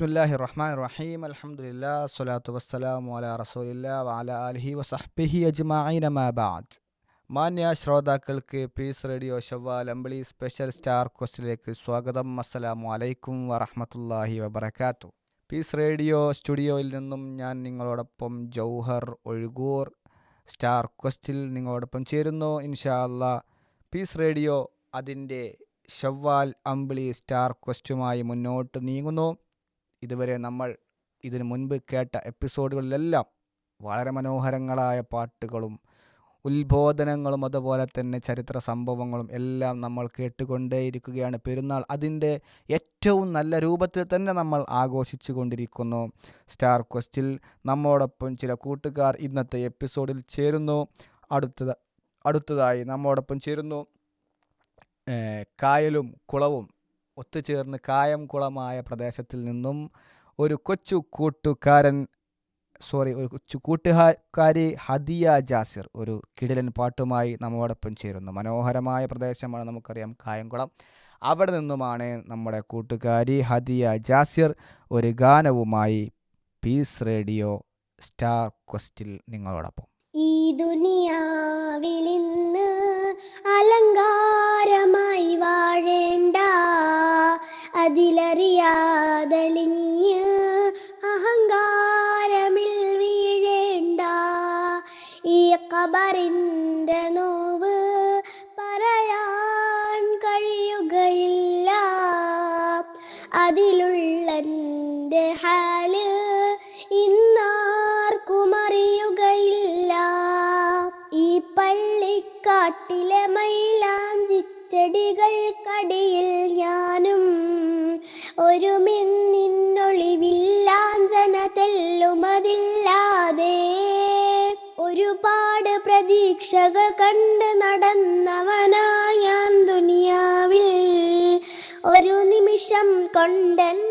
ബിസ്മില്ലാഹി റഹ്മാൻ റഹീം അലഹമുല്ലാ സ്വലാത്തു വസ്സലാമു അലാ റസൂലില്ലാ വാല അലഹി വസഹ്ബിഹി അജ്മാബാദ് മാന്യ ശ്രോതാക്കൾക്ക് പീസ് റേഡിയോ ഷവ്വാൽ അമ്പിളി സ്പെഷ്യൽ സ്റ്റാർ കോസ്റ്റിലേക്ക് സ്വാഗതം. അസ്സലാമു അലൈക്കും വറഹമത്തല്ലാഹി വബർക്കാത്തു പീസ് റേഡിയോ സ്റ്റുഡിയോയിൽ നിന്നും ഞാൻ നിങ്ങളോടൊപ്പം ജൗഹർ ഒഴുകൂർ സ്റ്റാർ ക്വസ്റ്റിൽ നിങ്ങളോടൊപ്പം ചേരുന്നു. ഇൻഷാ പീസ് റേഡിയോ അതിന്റെ ഷവ്വാൽ അമ്പിളി സ്റ്റാർ ക്വസ്റ്റുമായി മുന്നോട്ട് നീങ്ങുന്നു. ഇതുവരെ നമ്മൾ ഇതിനു മുൻപ് കേട്ട എപ്പിസോഡുകളിലെല്ലാം വളരെ മനോഹരങ്ങളായ പാട്ടുകളും ഉത്ബോധനങ്ങളും അതുപോലെ തന്നെ ചരിത്ര സംഭവങ്ങളും എല്ലാം നമ്മൾ കേട്ടുകൊണ്ടേയിരിക്കുകയാണ്. പെരുന്നാൾ അതിന്റെ ഏറ്റവും നല്ല രൂപത്തിൽ തന്നെ നമ്മൾ ആഘോഷിച്ചു കൊണ്ടിരിക്കുന്നു. സ്റ്റാർ ക്വസ്റ്റിൽ നമ്മോടൊപ്പം ചില കൂട്ടുകാർ ഇന്നത്തെ എപ്പിസോഡിൽ ചേരുന്നു. അടുത്തത് അടുത്തതായി നമ്മോടൊപ്പം ചേരുന്നു കായലും കുളവും ഒത്തുചേർന്ന് കായം കുളമായ പ്രദേശത്തിൽ നിന്നും ഒരു കൊച്ചു കൂട്ടുകാരൻ സോറി ഒരു കൊച്ചു കൂട്ടുകാരി ഹദിയ ജാസിർ ഒരു കിടിലൻ പാട്ടുമായി നമ്മോടൊപ്പം ചേരുന്നു. മനോഹരമായ പ്രദേശമാണ് നമുക്കറിയാം കായംകുളം. അവിടെ നിന്നുമാണ് നമ്മുടെ കൂട്ടുകാരി ഹദിയ ജാസിർ ഒരു ഗാനവുമായി പീസ് റേഡിയോ സ്റ്റാർ ക്വസ്റ്റിൽ നിങ്ങളോടൊപ്പം. ഈ ദുനിയാവിലിന്ന് അലങ്കാരമായി വാഴേണ്ട അതിലറിയാതളിഞ്ഞ് പ്രതീക്ഷകൾ കണ്ട് നടന്നവനാ ഞാൻ ദുനിയാവിൽ. ഒരു നിമിഷം കൊണ്ടെൻ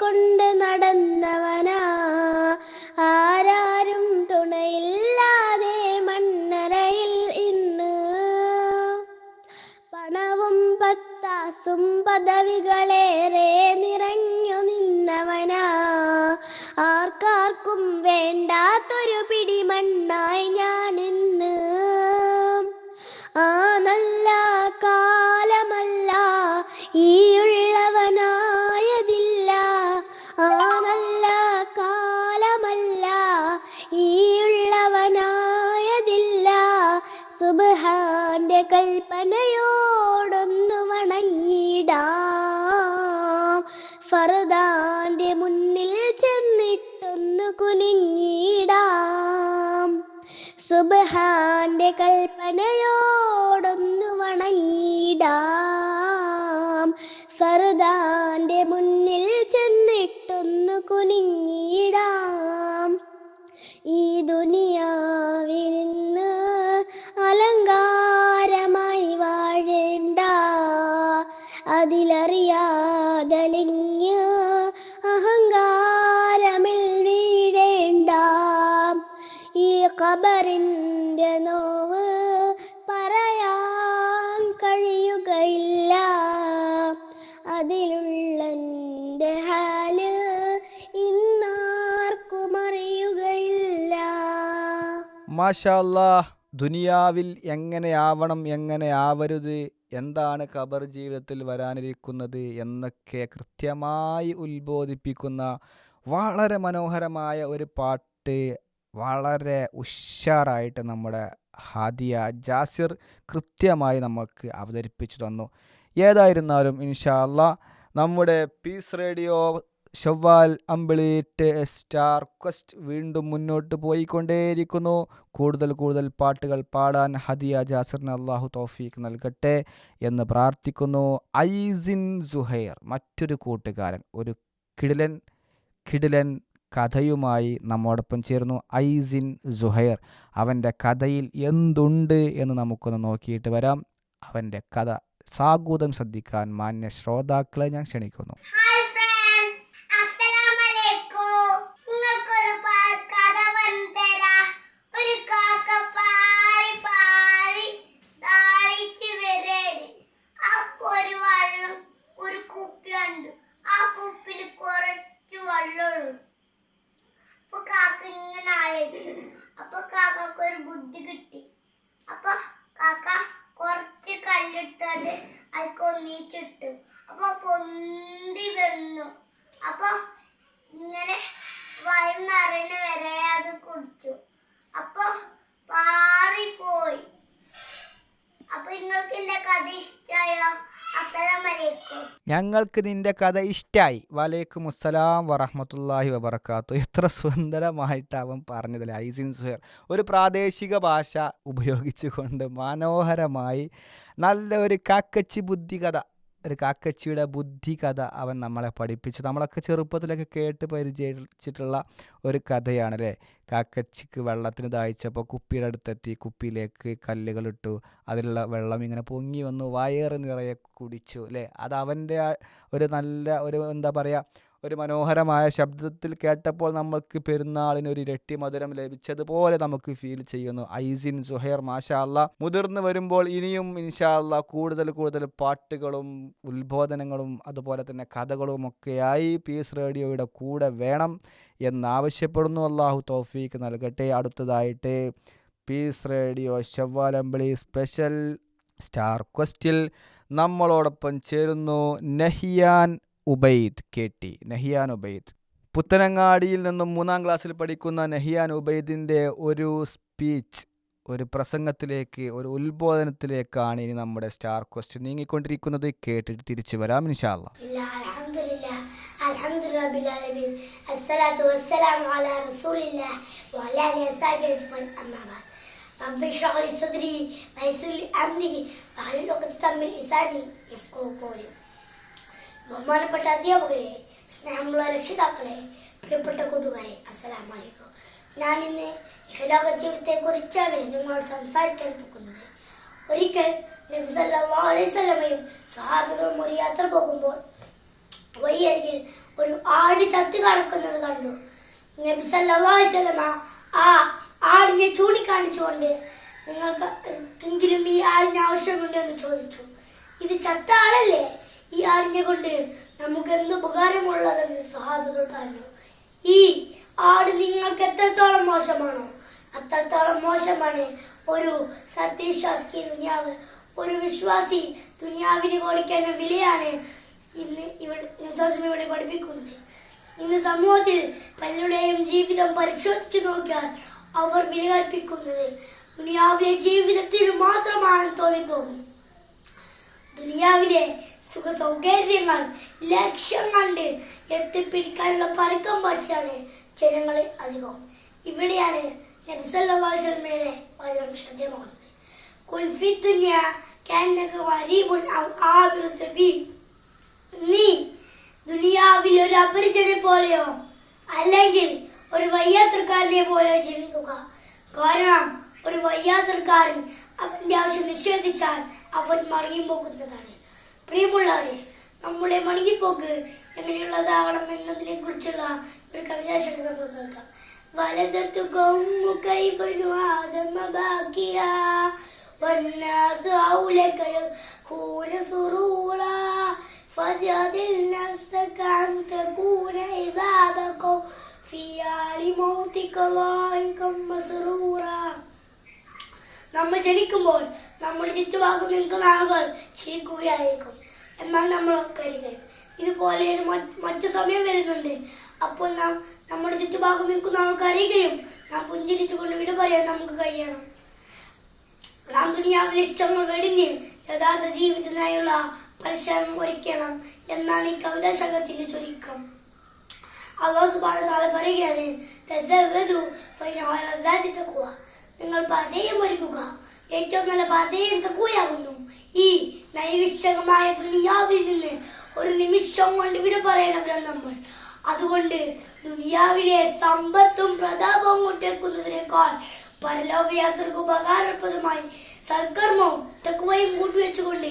കൊണ്ട് നടന്നവനാ. ആരാരും തുണയില്ലാതെ മണ്ണറയിൽ ഇന്ന്. പണവും പത്താസും പദവികളേറെ നിറഞ്ഞു നിന്നവനാ. ആർക്കാർക്കും വേണ്ടാത്തൊരു പിടി മണ്ണായി ഞാൻ ഇന്ന് ആ നല്ല ഫർദാന്റെ മുന്നിൽ ചെന്നിട്ടൊന്നു കുനിഞ്ഞിടാം. സുബഹാന്റെ കൽപ്പനയോടൊന്നു വണങ്ങിടാം. മാഷാല്ലാ ദുനിയാവിൽ എങ്ങനെയാവണം എങ്ങനെ ആവരുത് എന്താണ് ഖബർ ജീവിതത്തിൽ വരാനിരിക്കുന്നത് എന്നൊക്കെ കൃത്യമായി ഉത്ബോധിപ്പിക്കുന്ന വളരെ മനോഹരമായ ഒരു പാട്ട് വളരെ ഉഷാറായിട്ട് നമ്മുടെ ഹാദിയ ജാസിർ കൃത്യമായി നമുക്ക് അവതരിപ്പിച്ചു തന്നു. ഏതായിരുന്നാലും ഇൻഷാല്ല നമ്മുടെ പീസ് റേഡിയോ ഷവ്വാൽ അമ്പിളിയിട്ട് സ്റ്റാർ ക്വസ്റ്റ് വീണ്ടും മുന്നോട്ട് പോയിക്കൊണ്ടേയിരിക്കുന്നു. കൂടുതൽ കൂടുതൽ പാട്ടുകൾ പാടാൻ ഹദിയ ജാസിറിന് അള്ളാഹു തോഫീക്ക് നൽകട്ടെ എന്ന് പ്രാർത്ഥിക്കുന്നു. ഐസിൻ സുഹൈർ മറ്റൊരു കൂട്ടുകാരൻ ഒരു കിടിലൻ കിടിലൻ കഥയുമായി നമ്മോടൊപ്പം ചേർന്നു ഐസിൻ സുഹൈർ അവന്റെ കഥയിൽ എന്തുണ്ട് എന്ന് നമുക്കൊന്ന് നോക്കിയിട്ട് വരാം. അവന്റെ കഥ സാഗൂതം ശ്രദ്ധിക്കാൻ മാന്യ ശ്രോതാക്കളെ ഞാൻ ക്ഷണിക്കുന്നു ഹായ് ഫ്രണ്ട്സ് അസ്സലാമലൈക്കും നിങ്ങൾക്കൊരു പ- കഥ പറഞ്ഞു തരാ ഒരു കാക്ക പാറി പാറി താളിച്ച് വരേണ് അപ്പൊ ഒരു വെള്ളം ഒരു കുപ്പി ഉണ്ട് ആ കുപ്പിയിൽ കുറച്ച് വെള്ളമുള്ളൂ അപ്പൊ കാക്ക ഇങ്ങനെ ആലോചിച്ചു. അപ്പൊ കാക്കക്ക് ഒരു ബുദ്ധി കിട്ടി. അപ്പൊ കാക്ക കുറച്ച് കല്ലെടുത്താണ്ട് അതിക്ക് ഒന്നിച്ചിട്ടു. അപ്പൊ പൊന്തി വന്നു. അപ്പൊ ഇങ്ങനെ വയന്നറിയണ വരെ അത് കുടിച്ചു. അപ്പൊ പാറിപ്പോയി. അപ്പൊ നിങ്ങൾക്ക് എന്റെ കഥ ഇഷ്ടായോ? ഞങ്ങൾക്ക് നിന്റെ കഥ ഇഷ്ടായി. വലൈക്കും അസ്സലാം വറഹമത്തല്ലാഹി വബർക്കാത്തു എത്ര സുന്ദരമായിട്ട് അവൻ പറഞ്ഞതല്ല ഐസിൻ സുഹർ. ഒരു പ്രാദേശിക ഭാഷ ഉപയോഗിച്ചുകൊണ്ട് മനോഹരമായി നല്ല ഒരു കാക്കച്ചി ബുദ്ധി കഥ ഒരു കാക്കച്ചിയുടെ ബുദ്ധി കഥ അവൻ നമ്മളെ പഠിപ്പിച്ചു. നമ്മളൊക്കെ ചെറുപ്പത്തിലൊക്കെ കേട്ട് പരിചയിച്ചിട്ടുള്ള ഒരു കഥയാണ് അല്ലേ കാക്കച്ചിക്ക് വെള്ളത്തിന് ദാഹിച്ചപ്പോൾ കുപ്പിയുടെ അടുത്തെത്തി കുപ്പിയിലേക്ക് കല്ലുകളിട്ടു അതിലുള്ള വെള്ളം ഇങ്ങനെ പൊങ്ങി വന്നു വയറ് നിറയെ കുടിച്ചു അല്ലേ? അത് അവന്റെ ഒരു നല്ല ഒരു എന്താ പറയുക ഒരു മനോഹരമായ ശബ്ദത്തിൽ കേട്ടപ്പോൾ നമുക്ക് പെരുന്നാളിന് ഒരു ഇരട്ടി മധുരം ലഭിച്ചതുപോലെ നമുക്ക് ഫീൽ ചെയ്യുന്നു. ഐസിൻ സുഹൈർ മാഷാ അല്ലാ മുതിർന്നു വരുമ്പോൾ ഇനിയും ഇൻഷാ അല്ലാ കൂടുതൽ കൂടുതൽ പാട്ടുകളും ഉത്ബോധനങ്ങളും അതുപോലെ തന്നെ കഥകളും ഒക്കെയായി പീസ് റേഡിയോയുടെ കൂടെ വേണം എന്നാവശ്യപ്പെടുന്നു. അള്ളാഹു തോഫീക്ക് നൽകട്ടെ. അടുത്തതായിട്ട് പീസ് റേഡിയോ ശവ്വാലമ്പളി സ്പെഷ്യൽ സ്റ്റാർ ക്വസ്റ്റിൽ നമ്മളോടൊപ്പം ചേരുന്നു നഹിയാൻ ഉബൈദ് കെ ടി നഹിയാൻ ഉബൈദ്. പുത്തനങ്ങാടിയിൽ നിന്നും മൂന്നാം ക്ലാസ്സിൽ പഠിക്കുന്ന നഹിയാൻ ഉബൈദിന്റെ ഒരു സ്പീച്ച് ഒരു പ്രസംഗത്തിലേക്ക് ഒരു ഉത്ബോധനത്തിലേക്കാണ് ഇനി നമ്മുടെ സ്റ്റാർ ക്വസ്റ്റ്യൻ നീങ്ങിക്കൊണ്ടിരിക്കുന്നത്. കേട്ടിട്ട് തിരിച്ചു വരാം ഇൻഷാല്ല ഇല്ല ബഹുമാനപ്പെട്ട അധ്യാപകരെ സ്നേഹമുള്ള രക്ഷിതാക്കളെ പ്രിയപ്പെട്ട കൂട്ടുകാരെ അസ്സലാമു അലൈക്കും ഞാൻ ഇന്ന് ഇഹലോക ജീവിതത്തെ കുറിച്ചാണ് നിങ്ങളോട് സംസാരിക്കാൻ പോകുന്നത്. ഒരിക്കൽ നബി സല്ലല്ലാഹു അലൈഹി വസല്ലമയും സഹാബികളും ഒരു യാത്ര പോകുമ്പോൾ വഴിയരികിൽ ഒരു ആട് ചത്തു കിടക്കുന്നത് കണ്ടു. നബി സല്ലല്ലാഹു അലൈഹി വസല്ലമ ആ ആടിനെ ചൂണ്ടിക്കാണിച്ചുകൊണ്ട് നിങ്ങൾക്ക് എങ്കിലും ഈ ആടിന് ആവശ്യമുണ്ടോ എന്ന് ചോദിച്ചു. ഇത് ചത്ത ആളല്ലേ ഈ ആടിനെ കൊണ്ട് നമുക്ക് എന്ത് ഉപകാരമുള്ളതെന്ന് സഹാബികൾ പറഞ്ഞു. ഈ ആട് നിങ്ങൾക്ക് എത്രത്തോളം മോശമാണോ അത്രത്തോളം മോശമാണ് ഒരു സത്യവിശ്വാസിക്ക് ദുനിയാവ്. ഒരു വിശ്വാസി ദുനിയാവിന് കൊടുക്കേണ്ട വിലയാണ് ഇന്ന് ഇവിടെ ഇവിടെ പഠിപ്പിക്കുന്നത്. ഇന്ന് സമൂഹത്തിൽ പലരുടെയും ജീവിതം പരിശോധിച്ചു നോക്കിയാൽ അവർ വില കൽപ്പിക്കുന്നത് ദുനിയാവിലെ ജീവിതത്തിൽ മാത്രമാണ് തോന്നിപ്പോകും. ദുനിയാവിലെ സുഖ സൗകര്യങ്ങൾ ലക്ഷ്യം കണ്ട് എത്തിപ്പിടിക്കാനുള്ള പരക്കം പാച്ചാണ് ജനങ്ങളിൽ അധികം. ഇവിടെയാണ് നബ്സല്ലാസ്ലമയുടെ വചനം ശ്രദ്ധേയമാകുന്നത്. കുൽഫി ദുനിയ കാനക ഗരീബുൻ ഔ ആബിറു സബീൽ. നീ ദുനിയാവിൽ ഒരു അപരിചനെ പോലെയോ അല്ലെങ്കിൽ ഒരു വയ്യാത്രക്കാരനെ പോലെയോ ജീവിക്കുക. കാരണം ഒരു വയ്യാത്രക്കാരൻ അവന്റെ ആവശ്യം നിഷേധിച്ചാൽ അവൻ മടങ്ങിപ്പോകുന്നതാണ്. പ്രിയമുള്ളവരെ നമ്മുടെ മടങ്ങിപ്പോക്ക് എങ്ങനെയുള്ളതാവണം എന്നതിനെ കുറിച്ചുള്ള ഒരു കവിതാശക്തി നമുക്ക് കേൾക്കാം വലതത്തുക്കും ആദമ ബാക്കിയ والناس حولك يكون سرورا فجادل نفسك أن تكون إذا بقوا في آل موتك ضاحكا مسرورا നമ്മൾ ജനിക്കുമ്പോൾ നമ്മുടെ ചുറ്റുഭാഗം നിൽക്കുന്ന ആളുകൾ ചിരിക്കുകയായിരിക്കും എന്നാൽ നമ്മൾ കരുതൽ ഇതുപോലെ ഒരു മറ്റ് സമയം വരുന്നുണ്ട്. അപ്പോൾ നാം നമ്മുടെ ചുറ്റുഭാഗം നിൽക്കുന്ന ആൾക്ക് അറിയുകയും നാം പുഞ്ചിരിച്ചുകൊണ്ട് വിട പറയാൻ നമുക്ക് കഴിയണം. നാം ദുനിയാവിലെ ഇഷ്ടങ്ങൾ വെടിഞ്ഞ് യഥാർത്ഥ ജീവിതത്തിനായുള്ള പരിശ്രമം ഒരുക്കണം എന്നാണ് ഈ കവിതാ സംഘത്തിന്റെ ചുരുക്കം. അള്ളാഹു വ തആല പറയുകയാണ് നിങ്ങൾ പതയം ഒരുക്കുക. ഏറ്റവും നല്ല പതയം തക്കുകയാകുന്നു ഈ നൈവിശകമായ ദുനിയാവിൽ നിന്ന് ഒരു നിമിഷം കൊണ്ട് വിട പറയണവരാണ് നമ്മൾ അതുകൊണ്ട് ദുനിയാവിലെ സമ്പത്തും പ്രതാപവും കൊണ്ടേക്കുന്നതിനേക്കാൾ പരലോക യാത്രയ്ക്ക് ഉപകാരപ്രദമായി. സൽക്കർമ്മവും തക്കുവയും കൂട്ടിവെച്ചുകൊണ്ട്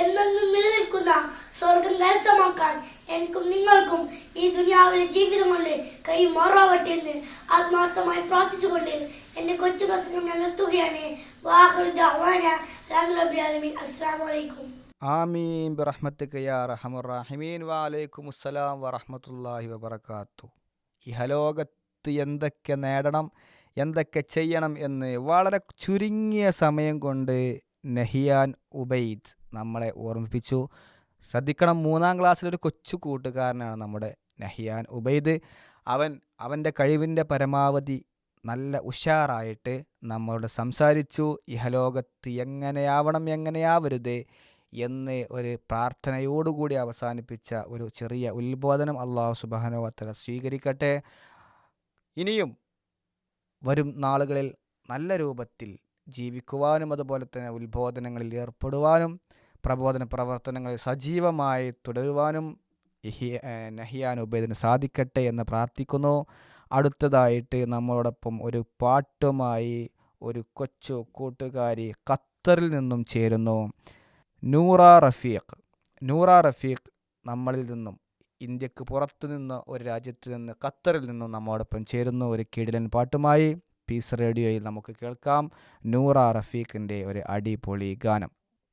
എന്നെന്നും നിലനിൽക്കുന്ന സ്വർഗം കരസ്ഥമാക്കാൻ എനിക്കും നിങ്ങൾക്കും ഈ ദുനിയാവിലെ ജീവിതം കൊണ്ട് കൈമാറാവട്ടെ എന്ന് ആത്മാർത്ഥമായി പ്രാർത്ഥിച്ചുകൊണ്ട് എന്റെ കൊച്ചു പ്രസംഗം ഞാൻ നിർത്തുകയാണ്. അസ്സാമലൈക്കും ആമീൻ. ബിറഹ്മത്തിക യാ റഹമുർ റഹീമീൻ. അസ്സലാം വറഹമത്തല്ലാഹി വബർക്കാത്തു ഇഹലോകത്ത് എന്തൊക്കെ നേടണം? എന്തൊക്കെ ചെയ്യണം എന്ന് വളരെ ചുരുങ്ങിയ സമയം കൊണ്ട് നഹിയാൻ ഉബൈദ് നമ്മളെ ഓർമ്മിപ്പിച്ചു. ശ്രദ്ധിക്കണം മൂന്നാം ക്ലാസ്സിലൊരു കൊച്ചു കൂട്ടുകാരനാണ് നമ്മുടെ നഹിയാൻ ഉബൈദ്. അവൻ അവന്റെ കഴിവിന്റെ പരമാവധി നല്ല ഉഷാറായിട്ട് നമ്മളോട് സംസാരിച്ചു. ഇഹലോകത്ത് എങ്ങനെയാവണം എങ്ങനെയാവരുത് എന്ന് ഒരു പ്രാർത്ഥനയോടുകൂടി അവസാനിപ്പിച്ച ഒരു ചെറിയ ഉത്ബോധനം അള്ളാഹു സുബാനുവത്തല സ്വീകരിക്കട്ടെ. ഇനിയും വരും നാളുകളിൽ നല്ല രൂപത്തിൽ ജീവിക്കുവാനും അതുപോലെ തന്നെ ഉത്ബോധനങ്ങളിൽ ഏർപ്പെടുവാനും പ്രബോധന പ്രവർത്തനങ്ങളിൽ സജീവമായി തുടരുവാനും നഹിയാൻ ഉബൈദിന് സാധിക്കട്ടെ എന്ന് പ്രാർത്ഥിക്കുന്നു. അടുത്തതായിട്ട് നമ്മളോടൊപ്പം ഒരു പാട്ടുമായി ഒരു കൊച്ചു കൂട്ടുകാരി ഖത്തറിൽ നിന്നും ചേരുന്നു. നൂറ റഫീഖ്. നൂറ റഫീഖ് നമ്മളിൽ നിന്നും ഇന്ത്യയ്ക്ക് പുറത്തു നിന്ന് ഒരു രാജ്യത്ത് നിന്ന് ഖത്തറിൽ നിന്നും നമ്മോടൊപ്പം ചേരുന്ന ഒരു കിടിലൻ പാട്ടുമായി പീസ് റേഡിയോയിൽ നമുക്ക് കേൾക്കാം. നൂറ റഫീഖിന്റെ ഒരു അടിപൊളി ഗാനം.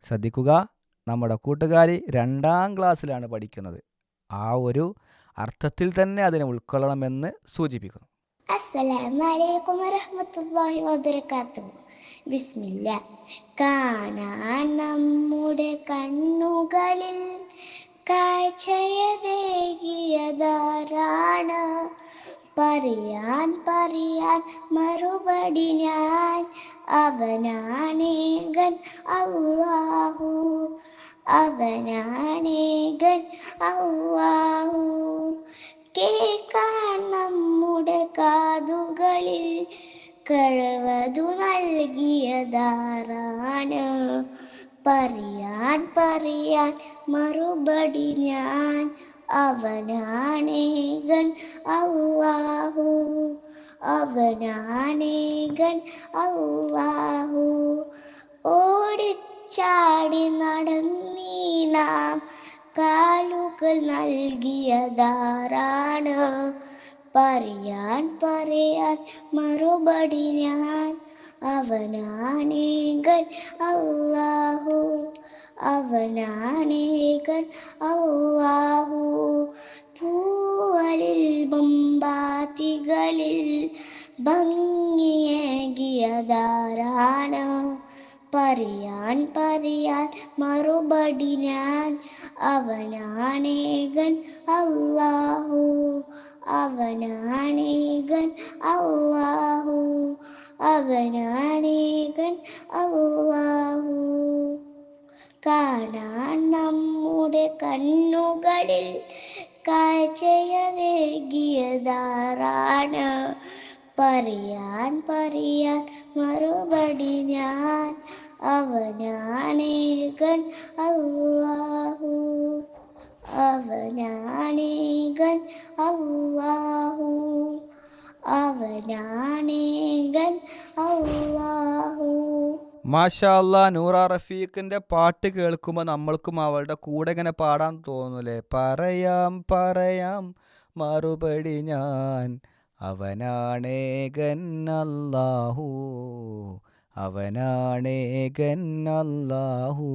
ശ്രദ്ധിക്കുക നമ്മുടെ കൂട്ടുകാരി രണ്ടാം ക്ലാസ്സിലാണ് പഠിക്കുന്നത്. ആ ഒരു അർത്ഥത്തിൽ തന്നെ അതിനെ ഉൾക്കൊള്ളണമെന്ന് സൂചിപ്പിക്കുന്നു. അസ്സലാമലൈക്കും വറഹ്മത്തുള്ളാഹി വബറകാതുഹു. കാണാൻ നമ്മുടെ കണ്ണുകളിൽ കാഴ്ചയതേകിയതാരാണ്? പറയാൻ പറയാൻ മറുപടി ഞാൻ അവനാണേകൻ ഔവാഹു അവനാണേകൻ ഔവാഹു കേൾക്കാൻ നമ്മുടെ കാതുകളിൽ കഴിവതു നൽകിയതാറാണ് പറയാൻ പറയാൻ മറുപടി ഞാൻ അവനാണേകൻ ഔവാഹു അവനാണേകൻ ഔവാഹു ഓടിച്ചാടി നടന്നീ നാം കാലുകൾ നൽകിയതാരാണ് പറയാൻ പറയാൻ മറുപടി ഞാൻ അവനാണേകൻ അല്ലാഹു. അവനാണേകൻ അല്ലാഹു. പൂവലിൽ ബമ്പാത്തികളിൽ ഭംഗിയേകിയതാരാണ് പറയാൻ പറയാൻ മറുപടി ഞാൻ അവനാണേകൻ അല്ലാഹു. അവനാണേകൻ അല്ലാഹു. അവനാണേകൻ അല്ലാഹു കാണാൻ നമ്മുടെ കണ്ണുകളിൽ കാഴ്ചയതേകിയതാറാണ് പറയാൻ പറയാൻ മറുപടി ഞാൻ അവനാണേകൻ അല്ലാഹു അവനാണേകൻ അല്ലാഹു അവനാണേകൻ അല്ലാഹു മാഷാ അല്ലാ നൂറ റഫീഖിന്റെ പാട്ട് കേൾക്കുമ്പോൾ നമ്മൾക്കും അവളുടെ കൂടെ ഇങ്ങനെ പാടാൻ തോന്നൂലേ? പറയാം പറയാം മറുപടി ഞാൻ അവനാണേകൻ അല്ലാഹു അവനാണേകൻ അല്ലാഹു.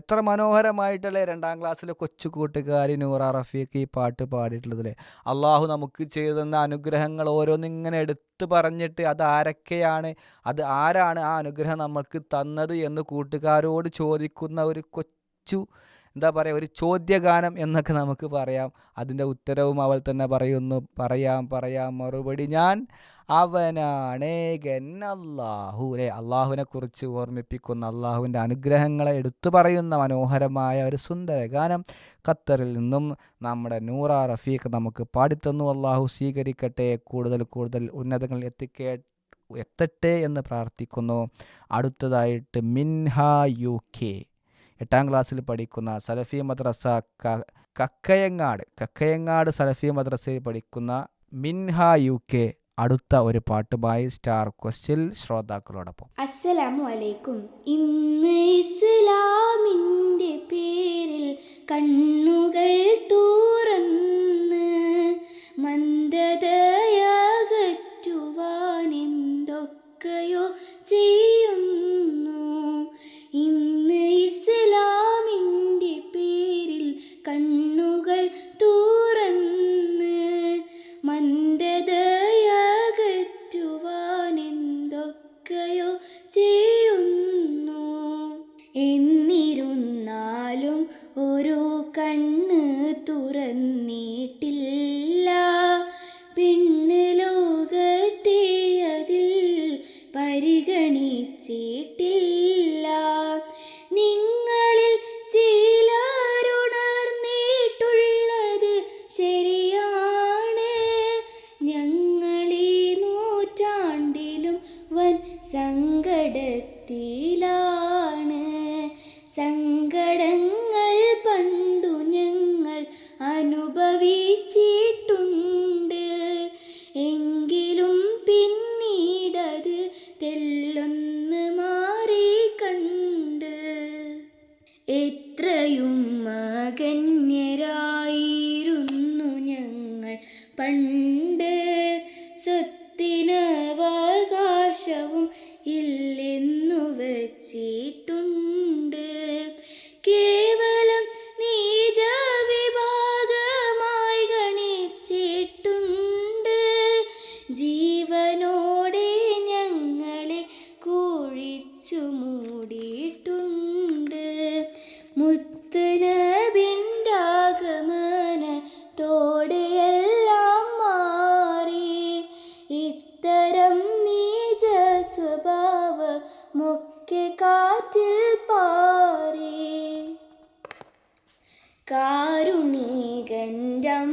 എത്ര മനോഹരമായിട്ടല്ലേ രണ്ടാം ക്ലാസ്സിലെ കൊച്ചു കൂട്ടുകാരി നൂറ റഫീഖ് ഈ പാട്ട് പാടിയിട്ടുള്ളത് അല്ലേ അള്ളാഹു നമുക്ക് ചെയ്തു തന്ന അനുഗ്രഹങ്ങൾ ഓരോന്നിങ്ങനെ എടുത്തു പറഞ്ഞിട്ട് അത് ആരൊക്കെയാണ് അത് ആരാണ് ആ അനുഗ്രഹം നമ്മൾക്ക് തന്നത് എന്ന് കൂട്ടുകാരോട് ചോദിക്കുന്ന ഒരു കൊച്ചു എന്താ പറയുക ഒരു ചോദ്യഗാനം എന്നൊക്കെ നമുക്ക് പറയാം. അതിന്റെ ഉത്തരവും അവൾ തന്നെ പറയുന്നു. പറയാം പറയാം മറുപടി ഞാൻ അവനാണേകൻ അള്ളാഹു അല്ലേ? അള്ളാഹുവിനെ കുറിച്ച് ഓർമ്മിപ്പിക്കുന്ന അള്ളാഹുവിന്റെ അനുഗ്രഹങ്ങളെ എടുത്തു പറയുന്ന മനോഹരമായ ഒരു സുന്ദര ഗാനം ഖത്തറിൽ നിന്നും നമ്മുടെ നൂറ റഫീഖ് നമുക്ക് പാടിത്തന്നു അള്ളാഹു സ്വീകരിക്കട്ടെ കൂടുതൽ കൂടുതൽ ഉന്നതങ്ങളിൽ എത്തിക്കേ എത്തട്ടെ എന്ന് പ്രാർത്ഥിക്കുന്നു. അടുത്തതായിട്ട് മിൻഹ യു കെ. എട്ടാം ക്ലാസ്സിൽ പഠിക്കുന്ന സലഫി മദ്രസ കക്കയങ്ങാട് കക്കയങ്ങാട് സലഫി മദ്രസയിൽ പഠിക്കുന്ന മിൻഹ യു കെ അടുത്ത ഒരു പാട്ടുമായി സ്റ്റാർ ക്വസ്റ്റിൽ ശ്രോതാക്കളോടൊപ്പം. അസ്സലാമു അലൈക്കും ഇന്ന് ഇസ്ലാമിന്റെ പേരിൽ കണ്ണുകൾ തുറന്ന് മന്ദതയകറ്റുവാൻ എന്തൊക്കെയോ ചെയ്യുന്നു പണ്ട് സ്വത്തിനവകാശവും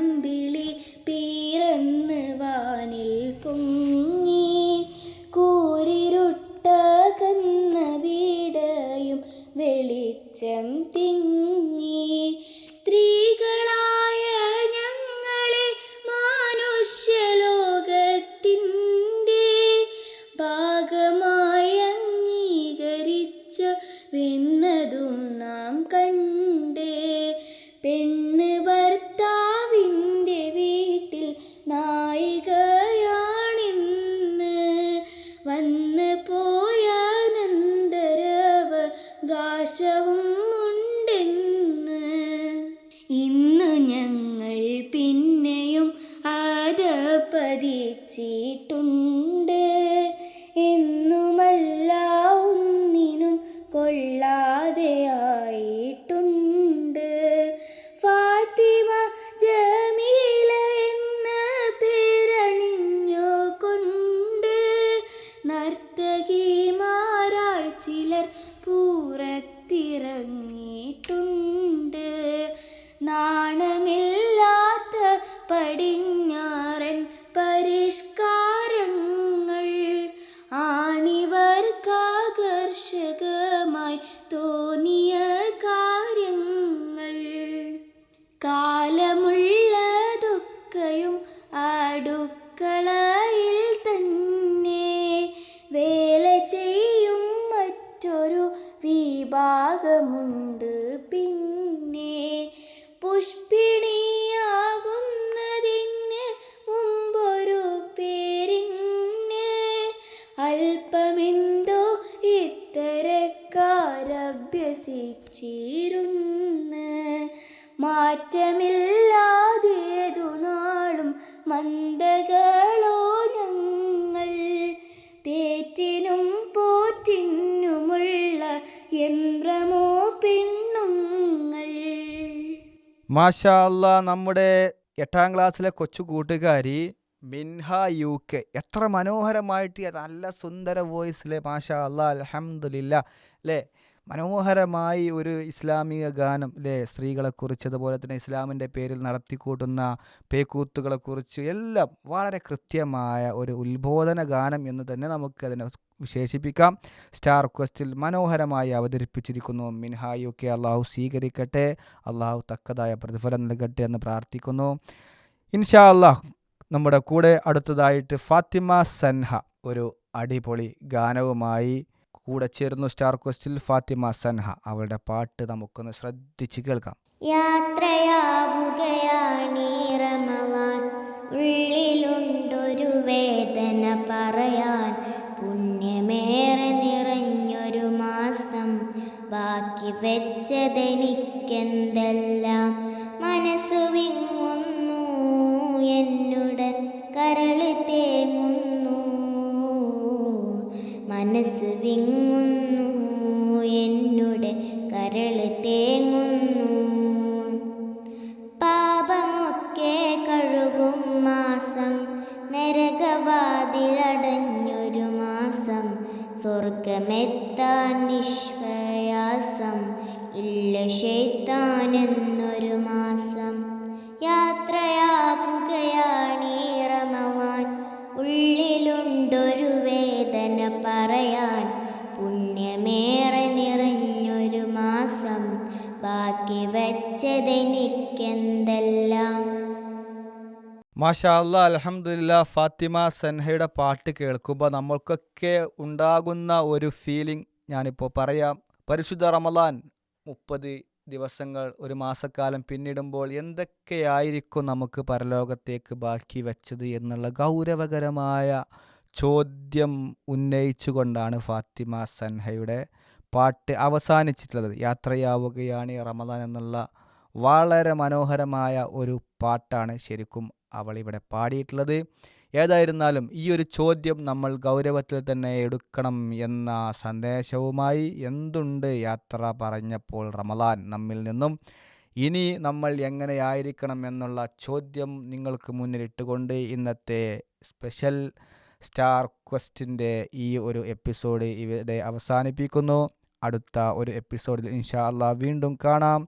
കാരുണികന്റമ്പിളി പീറന്ന് വാനിൽ പൊങ്ങി. കൂരിരുട്ട കന്ന വീടയും വെളിച്ചം ഞങ്ങൾ പിന്നെയും ആദപതിച്ചിട്ടുണ്ട് മാഷാ നമ്മുടെ എട്ടാം ക്ലാസ്സിലെ കൊച്ചു കൂട്ടുകാരി മിൻഹ യു കെ. എത്ര മനോഹരമായിട്ട് നല്ല സുന്ദര വോയിസിലെ മാഷാ അല്ല അലഹമില്ല അല്ലേ? മനോഹരമായി ഒരു ഇസ്ലാമിക ഗാനം അല്ലേ സ്ത്രീകളെക്കുറിച്ച് അതുപോലെ തന്നെ ഇസ്ലാമിന്റെ പേരിൽ നടത്തിക്കൂട്ടുന്ന പേക്കൂത്തുകളെക്കുറിച്ച് എല്ലാം വളരെ കൃത്യമായ ഒരു ഉത്ബോധന ഗാനം എന്ന് തന്നെ നമുക്ക് അതിനെ വിശേഷിപ്പിക്കാം. സ്റ്റാർ ക്വസ്റ്റിൽ മനോഹരമായി അവതരിപ്പിച്ചിരിക്കുന്നു. മിൻഹായൊക്കെ അള്ളാഹു സ്വീകരിക്കട്ടെ അള്ളാഹു തക്കതായ പ്രതിഫലം നൽകട്ടെ എന്ന് പ്രാർത്ഥിക്കുന്നു. ഇൻഷാ അള്ളാഹ് നമ്മുടെ കൂടെ അടുത്തതായിട്ട് ഫാത്തിമ സൻഹ ഒരു അടിപൊളി ഗാനവുമായി കൂടെ ചേരുന്നു സ്റ്റാർ കോസ്റ്റിൽ ഫാത്തിമ സൻഹ. അവളുടെ പാട്ട് നമുക്കൊന്ന് ശ്രദ്ധിച്ച് കേൾക്കാം. യാത്രയാവുകയാണീ ഉള്ളിലുണ്ടൊരു വേദന പറയാൻ. പുണ്യമേറെ നിറഞ്ഞൊരു മാസം. ബാക്കി വെച്ചതെനിക്കെന്തെല്ലാം? മനസ്സു വിങ്ങുന്നു എന്നുടൻ കരൾ തേങ്ങുന്നു. മനസ്സ് വിങ്ങുന്നു എന്നുടെ കരൾ തേങ്ങുന്നു. പാപമൊക്കെ കഴുകും മാസം നരകവാതിലടഞ്ഞൊരു മാസം. സ്വർഗമെത്താൻ നിഷ്പ്രയാസം ഇല്ല ഷെയ്ത്താനെന്നൊരു മാസം. യാത്രയാവുകയാണീ വെച്ചതെനിക്കെന്തെല്ലാം മാഷാ അല്ലാ അലഹമുല്ല ഫാത്തിമ സെൻഹയുടെ പാട്ട് കേൾക്കുമ്പോൾ നമ്മൾക്കൊക്കെ ഉണ്ടാകുന്ന ഒരു ഫീലിംഗ് ഞാനിപ്പോൾ പറയാം. പരിശുദ്ധ റമലാൻ മുപ്പത് ദിവസങ്ങൾ ഒരു മാസക്കാലം പിന്നിടുമ്പോൾ എന്തൊക്കെയായിരിക്കും നമുക്ക് പരലോകത്തേക്ക് ബാക്കി വെച്ചത് എന്നുള്ള ഗൗരവകരമായ ചോദ്യം ഉന്നയിച്ചുകൊണ്ടാണ് ഫാത്തിമ സൻഹയുടെ പാട്ട് അവസാനിച്ചിട്ടുള്ളത്. യാത്രയാവുകയാണ് റമദാൻ എന്നുള്ള വളരെ മനോഹരമായ ഒരു പാട്ടാണ് ശരിക്കും അവൾ ഇവിടെ പാടിയിട്ടുള്ളത്. ഏതായിരുന്നാലും ഈ ഒരു ചോദ്യം നമ്മൾ ഗൗരവത്തിൽ തന്നെ എടുക്കണം എന്ന സന്ദേശവുമായി എന്തുണ്ട് യാത്ര പറഞ്ഞപ്പോൾ റമലാൻ നമ്മിൽ നിന്നും. ഇനി നമ്മൾ എങ്ങനെയായിരിക്കണം എന്നുള്ള ചോദ്യം നിങ്ങൾക്ക് മുന്നിലിട്ടുകൊണ്ട് ഇന്നത്തെ സ്പെഷ്യൽ സ്റ്റാർ ക്വസ്റ്റിന്റെ ഈ ഒരു എപ്പിസോഡ് ഇവിടെ അവസാനിപ്പിക്കുന്നു. അടുത്ത ഒരു എപ്പിസോഡിൽ ഇൻഷാ അള്ളാഹ് വീണ്ടും കാണാം.